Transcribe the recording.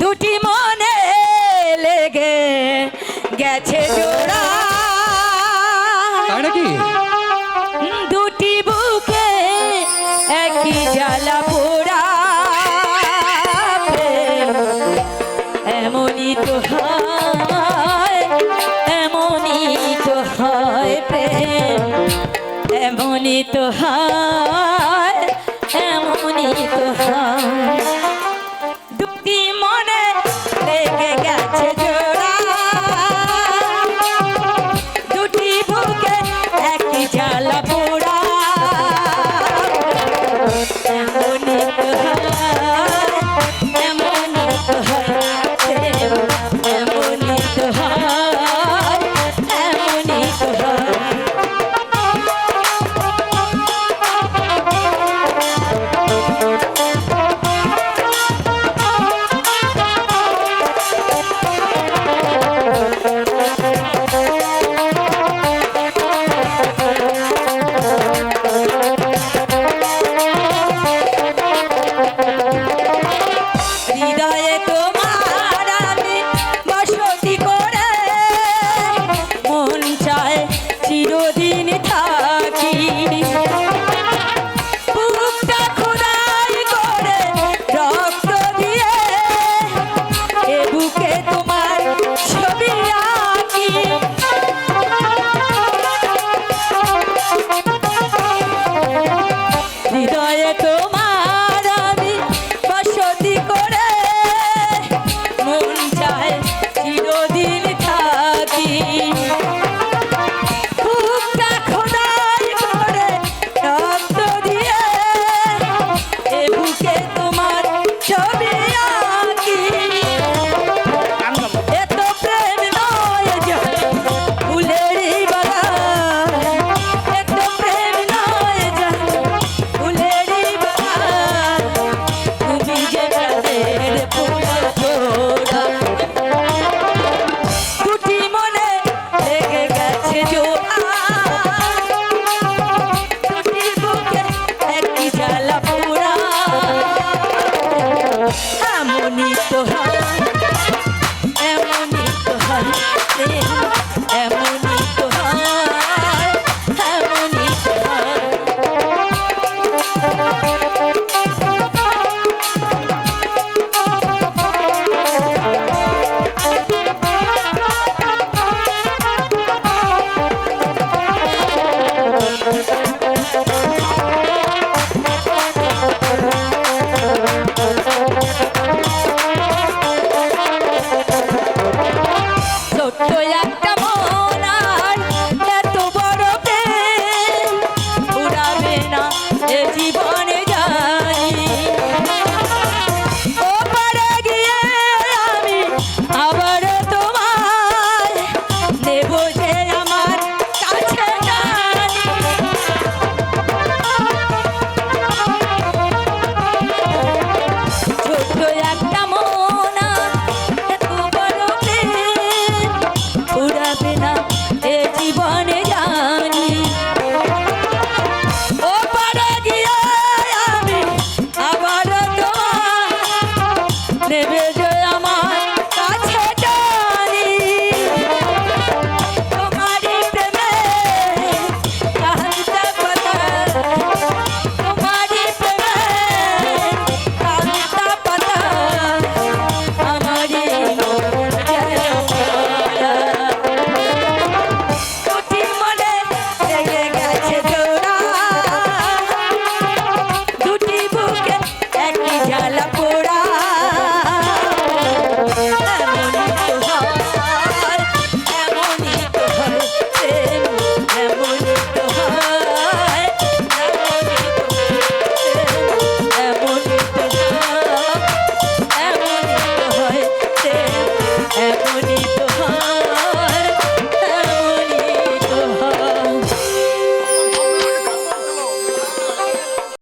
দুটি মনে লেগে গেছে জোড়া। নাকি? দুটি বুকে একই জ্বালা পোড়া। এমনই তো হয় এমনই তো হয় প্রেম। এমনই তো হয় এমনই তো হয়। এমনই তোহার এমনই তোহার এমন happen.